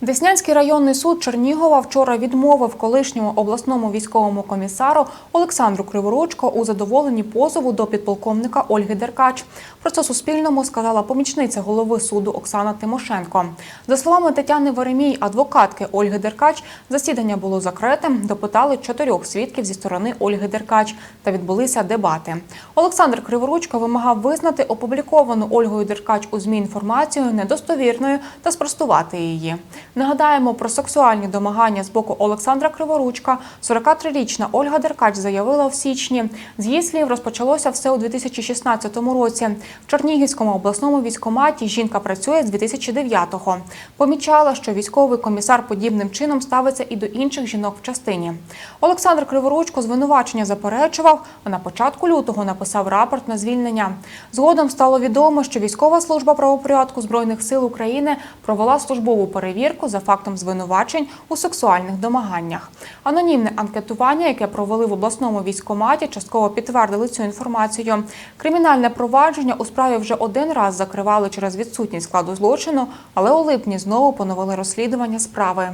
Деснянський районний суд Чернігова вчора відмовив колишньому обласному військовому комісару Олександру Криворучко у задоволенні позову до підполковника Ольги Деркач. Про це Суспільному сказала помічниця голови суду Оксана Тимошенко. За словами Тетяни Веремій, адвокатки Ольги Деркач, засідання було закритим. Допитали чотирьох свідків зі сторони Ольги Деркач та відбулися дебати. Олександр Криворучко вимагав визнати опубліковану Ольгою Деркач у ЗМІ інформацію недостовірною та спростувати її. Нагадаємо про сексуальні домагання з боку Олександра Криворучка. 43-річна Ольга Деркач заявила в січні. З її слів розпочалося все у 2016 році. В Чернігівському обласному військкоматі жінка працює з 2009-го. Помічала, що військовий комісар подібним чином ставиться і до інших жінок в частині. Олександр Криворучко звинувачення заперечував, а на початку лютого написав рапорт на звільнення. Згодом стало відомо, що військова служба правопорядку збройних сил України провела службову перевірку за фактом звинувачень у сексуальних домаганнях. Анонімне анкетування, яке провели в обласному військкоматі, частково підтвердили цю інформацію. Кримінальне провадження у справі вже один раз закривали через відсутність складу злочину, але у липні знову поновили розслідування справи.